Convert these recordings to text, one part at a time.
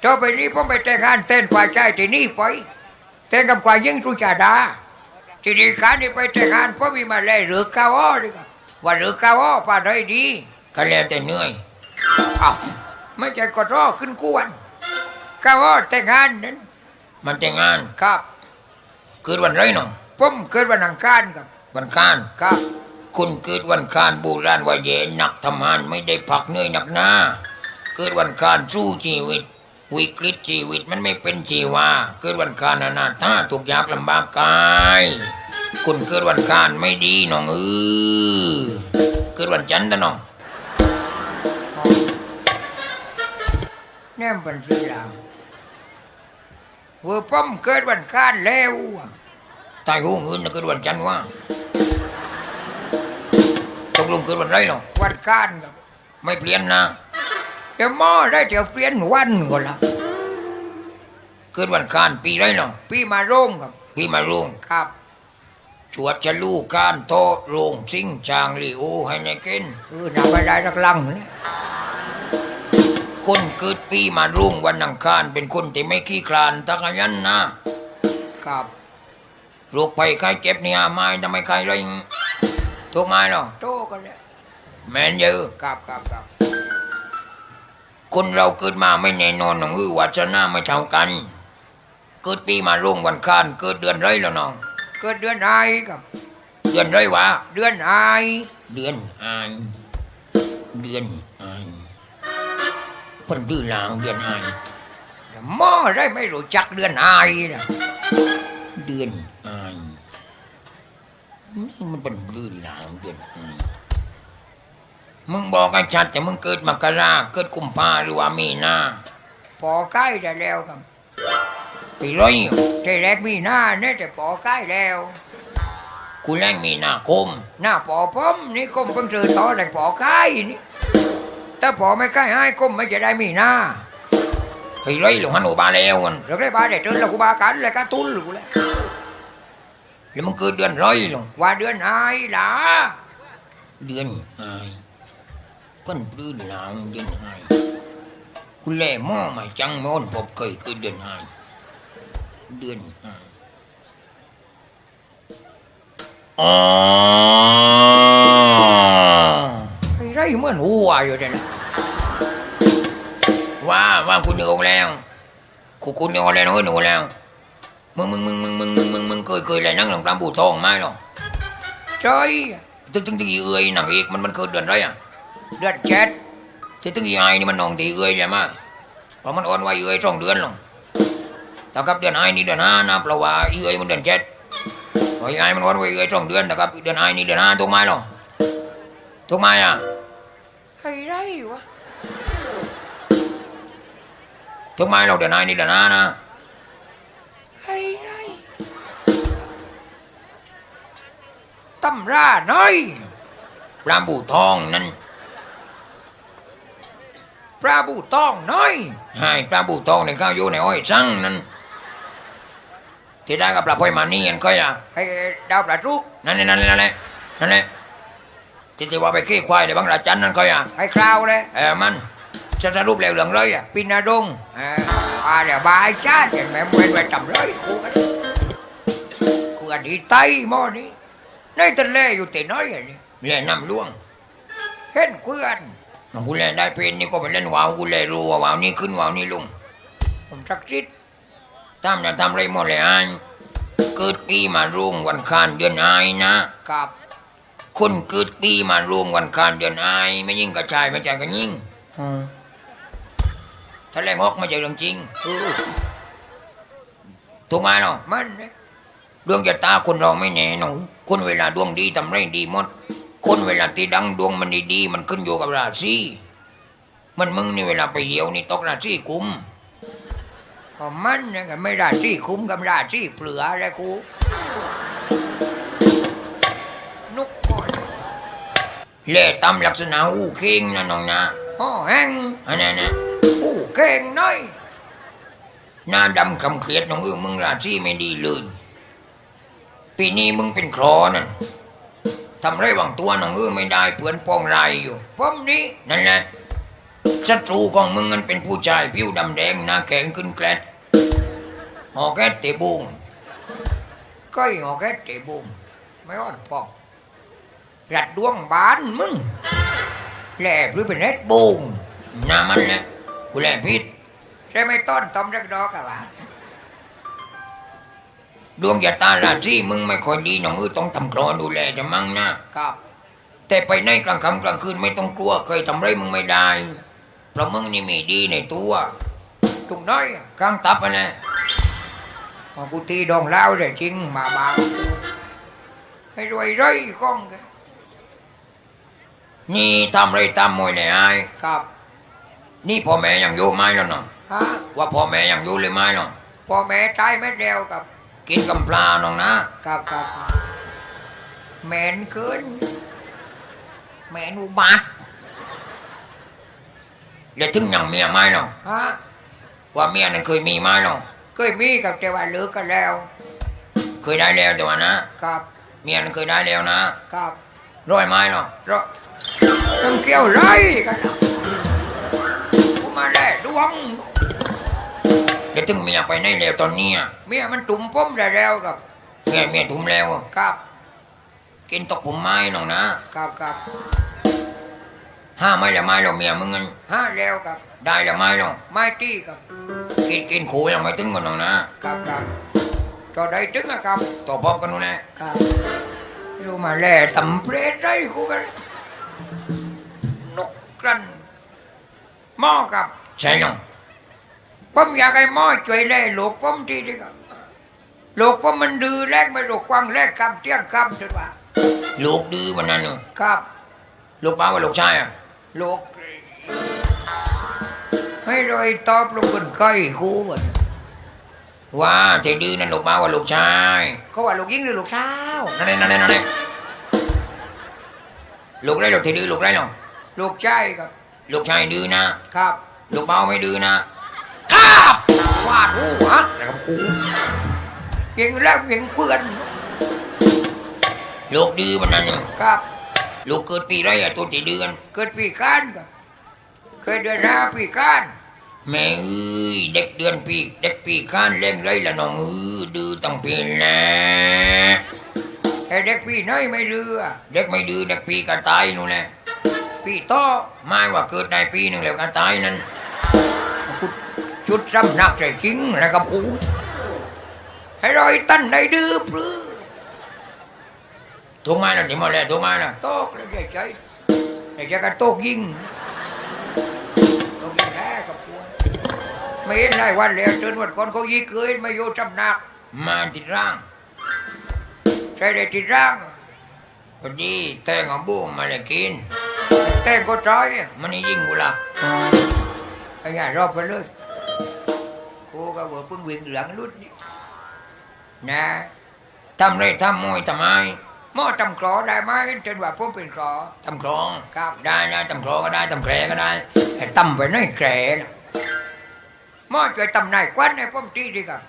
เจ้าไปนี้ผมไปแต่งงานเต้นฝ่ายชายที่นี่ไปแต่งกับกวายยิ่งสุจาดาทีนี้การนี่ไปแต่งงานผมมีมาเลยหรือก้าวอ้อดีกว่าว่าหรือก้าวอ้อป่าได้ดีก็แล้วแต่เหนื่อยอ้าวไม่ใช่กดรอขึ้นกวนก้าวอ้อแต่งงานนั้น มันแต่งงานครับเกิดวันไรน้องผมเกิดวันอังคารครับวันคานครับ คุณเกิดวันคานโบราณว่าเย็นหนักทำงานไม่ได้พักเหนื่อยหนักหน้าเกิดวันคานสู้ชีวิต วิกฤตชีวิตมันไม่เป็นชีวาเกิดวันคานอนาถาทุกข์ยากลำบากกายคุณเกิดวันคานไม่ดีน้องเออเกิดวันจันทร์นะน้องแนี่เป็นสีลาวเว่าผมเกิดวันอังคารแล้วอะตายหูเงินนะเกิดวันจันทร์ว่าตกลงเกิดวันไรหรอวันอังคารครับไม่เปลี่ยนนะ เดี๋ยวหมอได้เดี๋ยวเปลี่ยนวันก็ละเกิดวันคานปีไรหรอพี่มาโรงครับพี่มาลุงครับชวดจะลูกการโตโรงซิงจางลีโอให้ในกินเออนาไม่ได้รักลังเนี่ยคนเกิดปีมารุ่งวันอังคารเป็นคนที่ไม่ขี้คลานตะกยันนะครับโรคภัยไข้เจ็บเนี่ยไม่ทำไมใครไรทุกไม้หรอโตกันเลยแมนเยอะครับครับครับ คนเราเกิดมาไม่แน่นอนน้องอือวัชนาไม่เท่ากัน เกิดปีมารุ่งวันอังคารเกิดเดือนไรแล้วน้อง เกิดเดือนไอครับ เดือนไรวะ เดือนไอเดือนอายเดือนอายเพิ่นดื้อหลางเดือนอายเดี๋ยวหมอได้ไม่รู้จักเดือนไอนะเดือนอายนี่มันเป็นดื้อหลางเดือนอาย มึงบอกไอ้ชัดแต่มึงเกิดมกราเกิดกุมภาหรือว่ามีนาปอใกล้ได้แล้วครับไปร้อยทีแรกมีหน้าเนี่ยแต่ปอใกล้แล้วกูแรงมีนาคมหน้าปอผมนี่ก้มเพิ่งเจอต่อแต่ปอใกล้นี่ถ้าปอไม่ใกล้ให้ก้มไม่จะได้มีหน้าไปร้อยหลงฮันโอบาแล้วมันเราได้บาได้เจอแล้วกูบากันเลยกันตุ้นกูเลยแล้วมึงเกิดเดือนร้อยหลงว่าเดือนไอล่ะเดือนอ พิ่นดื้อหลางเดือนอายกูแล่หม้อมาจังม่นพบเคยเกิดเดือนอายเดือนอายอ๋อไอ้ไรเหมือนหัวอยู่เนี่ยนว่าว่าคุณนึกออแล้วคุณนึกออกแล้วเออนึกออกแล้วมึงมึงมึงมึงมึงมึงมึงมึงเคยเคยอะไรนั่งหลังตามบูทองไหมหรอใช่ตึงตึงตึงอีเอ้ยหนังเอกมันมันเกิดเดือนไรอะ เดือนเจ็ดตึงตึงอีไอนี่มันหนองตีเอ้ยใช่ไหมเพราะมันอ่อนไว้เอ้ยสองเดือนหรอกแต่กับเดือนไอนี่เดือนห้านะเพราะว่าอีเอ้ยมันเดือนเจ็ดเพราะอีไอมันอ่อนไว้เอ้ยสองเดือนแต่กับเดือนไอนี่เดือนห้าถูกไหมหรอถูกไหมอะไอ้ไรวะถูกไหมเราเดือนไอนี่เดือนห้านะไอ้ไรตำราน้อยปลาบูทองนั่น ปลาบูต้องน้อยให้ปลาบูทองในข้าวอยู่ในอ้อยสั่งนั่นที่ได้กับปลาพอยมานี่กันก็อย่าไอ้ดาวปลาทุกนั่นแหละนั่นแหละนั่นแหละนั่นแหละที่ที่ว่าไปขี้ควายในบางราจันนั่นก็อย่าไอ้คราวเลยเออมันจะสรุปแล้วเหลืองเลยอะปินาดงเอ่าอ่าเดี๋ยวบายชาติเห็นไหมเว้นไว้จำเลยกูกันกูอันนี้ไตหม้อนี้ในทะเลอยู่แต่น้อยอย่างนี้แล่น้ำล่วงเห็นเพื่อน น้องกูเล่นได้เพลงนี่ก็ไปเล่นวาวกูเล่นรู้ว่าว่าวนี่ขึ้นวาวนี่ลงผมสักดิ์สิทธิ์ทำจะทำไรหมดเลยอันเกิดปีมารุ่งวันคานเดือนไอายนะกับคนเกิดปีมารุ่งวันคานเดือนไอายไม่ยิ่งกระชายไม่ใช่กระยิ่งอืมถ้าแรงออกไม่ใช่เรื่องจริงเออถูกไหมเนาะมันเนี่ยดวงจะตาคนเราไม่แน่นอนคนเวลาดวงดีทำไรดีหมด คนเวลาที่ดังดวงมันดีๆมันขึ้นอยู่กับราศีมันมึงนี่เวลาไปเหี่ยวนี่ตกราศีกุมพอมันเนี่ยก็ไม่ได้ที่คุ้มกับได้ที่เปลือเลยครูนุกก่อนเล่ตามลักษณะหูเข่งนะน้องนะห่อแห้งอันนั้นนะผู้เก่งน้อยหน้าดำคำเครียดน้องเออมึงราศีไม่ดีเลยปีนี้มึงเป็นครอนั่น ทำไรวังตัวน้องเออไม่ได้เพื่อนปองไรอยู่ผมนี่นั่นแหละศัตรูของมึงมันเป็นผู้ชายผิวดำแดงหน้าแข็งขึ้นแกลดหอแกตเตะบุงก็อีหอแค่เตะบุมไม่อ่อนพองรัดดวงบานมึงแหล่หรือเป็นเน็ตบุงหน้ามันแหละกูแหลพิษใช่ไหมต้นตอมรักดอกอะวะ ดวงยาตาราชีมึงไม่ค่อยดีน้องมือต้องทำกรอนดูแลจะมั่งนะกับ แต่ไปในกลางค่ำกลางคืนไม่ต้องกลัวเคยทำไรมึงไม่ได้ เพราะมึงนี่มีดีในตัวตุงน้อยอะกลางตับอะนะพอกูตีดองเล้าเลยจริงมาบางให้รวยร้อยก้องกันนี่ทำไรตามมวยเลยไอ้กับ นี่พ่อแม่ยังอยู่ไหมแล้วเนาะฮะว่าพ่อแม่ยังอยู่เลยไหมเนาะพ่อแม่ตายไม่แล้วกับ กินกำปลาน้องนะกับกับแมนเกินแมนอุบัติแล้วถึงยังเมียไหมเนาะฮะว่าเมียนั้นเคยมีไหมเนาะเคยมีกับแต่ว่าเลิกกันแล้ว เคยได้แล้วแต่ว่านะกับเมียนั้นเคยได้แล้วนะกับร้อยไม้เนาะเราต้องเกี่ยวไรกันนะกูมาแล่ดวงเดี๋ยว ถึงเมียไปไหนแล้วตอนเนี้ยเมียมันตุ่มป้มได้แล้วกับเมียเมียทุ่มแล้วกับกินตกผมไม้น้องนะกับกับห้าไม้ละไม้เราเมียมึงเงินห้าแล้วกับ ได้ละไม้เนาะไม้ตีกับกินกินขู่ยังไม่ถึงกันน้องนะกับกับจอได้ถึงนะครับต่อพบกันนู่นแหละครับรู้มาแล่ตำเปรตได้คู่กันนกกรันหม้อกับใช่เนาะ ผมอยากให้หม้อช่วยแล่ลูกผมทีดีครับลูกผมมันดื้อแรกไม่รู้กวางแรกคำเตี้ยนคำสุดว่าลูกดื้อวันนั้นเนาะครับ ลูกป้าว่าลูกชายอะลูกให้รอยตอบลูกคนไข้คู่หมดว่าเธอดื้อนั่นลูกป้าว่าลูกชายเขาว่าลูกยิงหรือลูกสาวนั่นเลยนั่นเลยนั่นเลยลูกได้ลูกเธอดื้อลูกได้เนาะลูกชายครับ ลูกชายดื้อนะครับ ลูกเป้าไม่ดื้อนะ ครับวาดหัวนะครับกูยิงแล้วยิงเพื่อนลูกดื้อวันนั้นเนี่ยครับ ลูกเกิดปีไรอะตัวที่เดือน เกิดปีการครับเคยเดือนหน้าปีการแม่เอ้ยเด็กเดือนปีเด็กปีข้านเล่งไรละน้องเอ้ยดื้อตั้งปีแล้วไอ้เด็กปีน้อยไม่เลือเด็กไม่ดื้อเด็กปีก็ตายนู่นแหละปีต่อไม่ว่าเกิดได้ปีหนึ่งแล้วก็ตายนั่น จุดสำนักใจจริงแล้วกับกูให้รอยตั้นได้ดื้อปลื้อถูกไหมล่ะที่มาแล้วถูกไหมล่ะโตกแล้วใหญ่ใจใหญ่ใจกันโตกยิงโตกยิงแท้กับกูไม่เห็นได้วันแล้วจนวันก่อนเขายิงเกินมาอยู่สำนัก มาติดร่างใช่ได้ติดร่างพอดีแตงของบูมมาเลยกินแตงก็ตายมันนี่งกูละไอ้ยารอบไปเลย กูก็บอกเพิ่งวิ่งเหลืองรุ่นนี่นะทำไรทำมวยทำไมหม้อตำกรอได้ไหมจนว่าผมเป็นกรอทำคลองครับได้นะทำคลอก็ได้ทำแครก็ได้ไอ้ตำไปน้อยแกรนะหม้อช่วยตำนายควันให้ผมทีดีครับ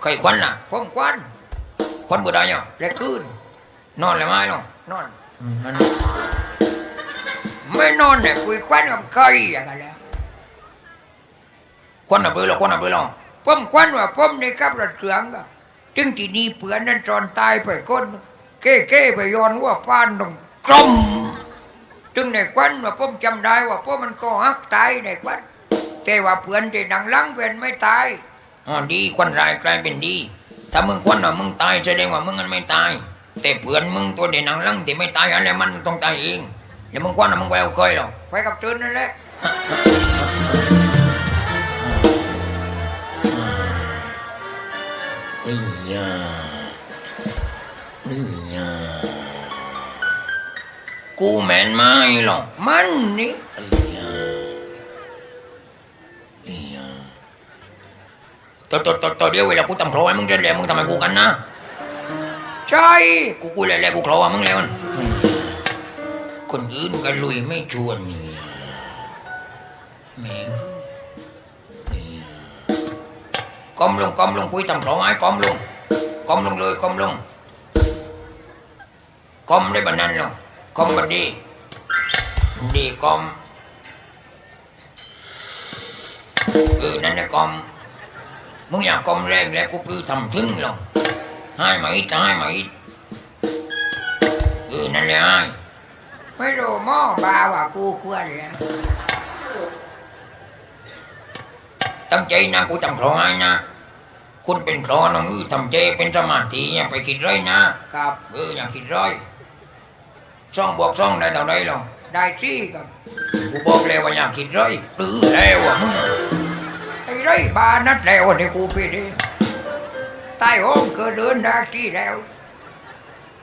เคยควันล่ะผมควันควันบ่ได้ยังและคืนนอนเลยไหมล่ะนอนนั่นไม่นอนเนี่ยคุยควันกับใครอย่างนั้นแหล้วควันอะเบื่อหรอควันอะเบื่อหรอ ผมควันว่าผมนี่ครับรถเครื่องครับถึงที่นี่เผื่อนนั้นจอนตายไปคนเก้เก้ไปย้อนหัว่าป้านตรงกลมถึงในควันว่าผมจำได้ว่าผมมันก็ฮักตายในควันแต่ว่าเพื่อนที่ดังหลังเป็นไม่ตายอ๋อดีควันร้ายกลายเป็นดี ถ้ามึงควันว่ามึงตายแสดงว่ามึงมันไม่ตาย แต่เพื่อนมึงตัวเด่นหนังหลังที่ไม่ตายอะไรมันต้องตายเองแล้วมึงควันว่ามึงไปเอาเคยหรอไปกับตื่นนั่นแหละ เอ้ยยาเอ้ยยากูแมนไม่หรอกมันนี่เอ้ยยาเอ้ยยาตัวตัวตัวตัวเดียวเวลากูทำโครให้มึงเรียนแล้วมึงทำไมกูกันนะใช่กูกูแล้วแล้วกูโครว่ามึงแล้วมันคนอื่นก็ลุยไม่ชวนนี่แม่ กอมลงกอมลงคุยทำโครไอ้กอมลงกอมลงเลยกอมลงกอมได้บันนั้นหรอกอมบัดดี ดีกอมเออนั่นแหละกอมมึงอยากกอมแรงแล้วกูปลื้อทำถึงหรอกให้มาอีกจะให้มาอีกเออนั่นแหละให้ไม่รู้หม้อบาว่ากูควรแล้วตั้งใจนะกูจำครอให้นะ คุณเป็นครอน้องอือทำใจเป็นสมาธิอย่าไปคิดร้อยนะครับเอออย่าคิดร้อยช่องบวกช่องได้เท่าไรหรอได้ซี่กับกูบอกแล้วว่าอย่าคิดร้อยปลื้อแล้วอะมึงไอ้ไรบานัดแล้วที่กูไปดิใต้ห้องก็เดินได้ที่แล้ว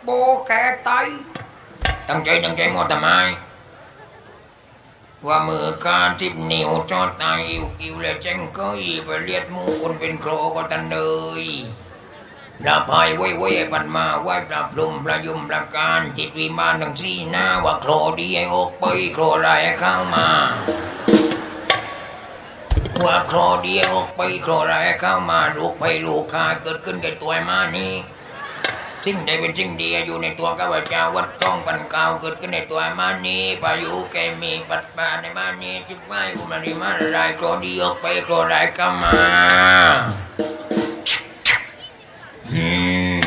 โบแกไตตั้งใจตั้งใจงอทำไม ว่ามือกาทิบนิ้วจอดตายอิวกิวและเจ้งก็อีไปเลียดมูคนเป็นโครก็ตันเลยปลาพายไว้ไว้ปันมาไหว้ปลาพลุมปลายุมปลาการจิตวิมานทั้งสี่หน้าว่าโครดีไอ้ออกไปโครไรายเข้ามาว่าโครดีไอ้ออกไปโครไรายเข้ามาลูกไปลูกคาเกิดขึ้นแก่ตัวไอ้มานี้ สิ่งใดเป็นสิ่งดีอยู่ในตัวข้าพเจ้าวัดจ้องปันกาวเกิดขึ้นในตัวไอ้มานี้พายุแกมีปัดปาในมานี้จิบไว้อุมาริมาละลายโครดีออกไปโครไรายเข้ามาอืม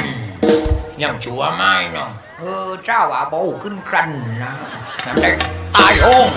ยังชัวร์ไหมเนาะเออเจ้าว่าโบขึ้นกรันนะนั่นได้ตายโหง